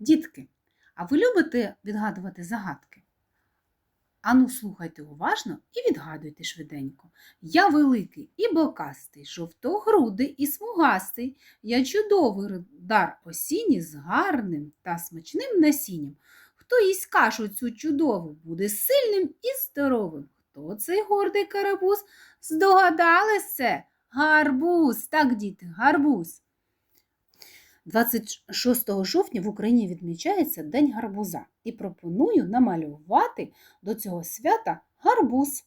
Дітки, а ви любите відгадувати загадки? Ану, слухайте уважно і відгадуйте швиденько. Я великий і бокастий, жовтогрудий і смугастий. Я чудовий дар осінній з гарним та смачним насінням. Хто їсть кашу цю чудову, буде сильним і здоровим. Хто цей гордий карабуз? Здогадались це? Гарбуз, так, діти, гарбуз. 26 жовтня в Україні відмічається День гарбуза і пропоную намалювати до цього свята гарбуз.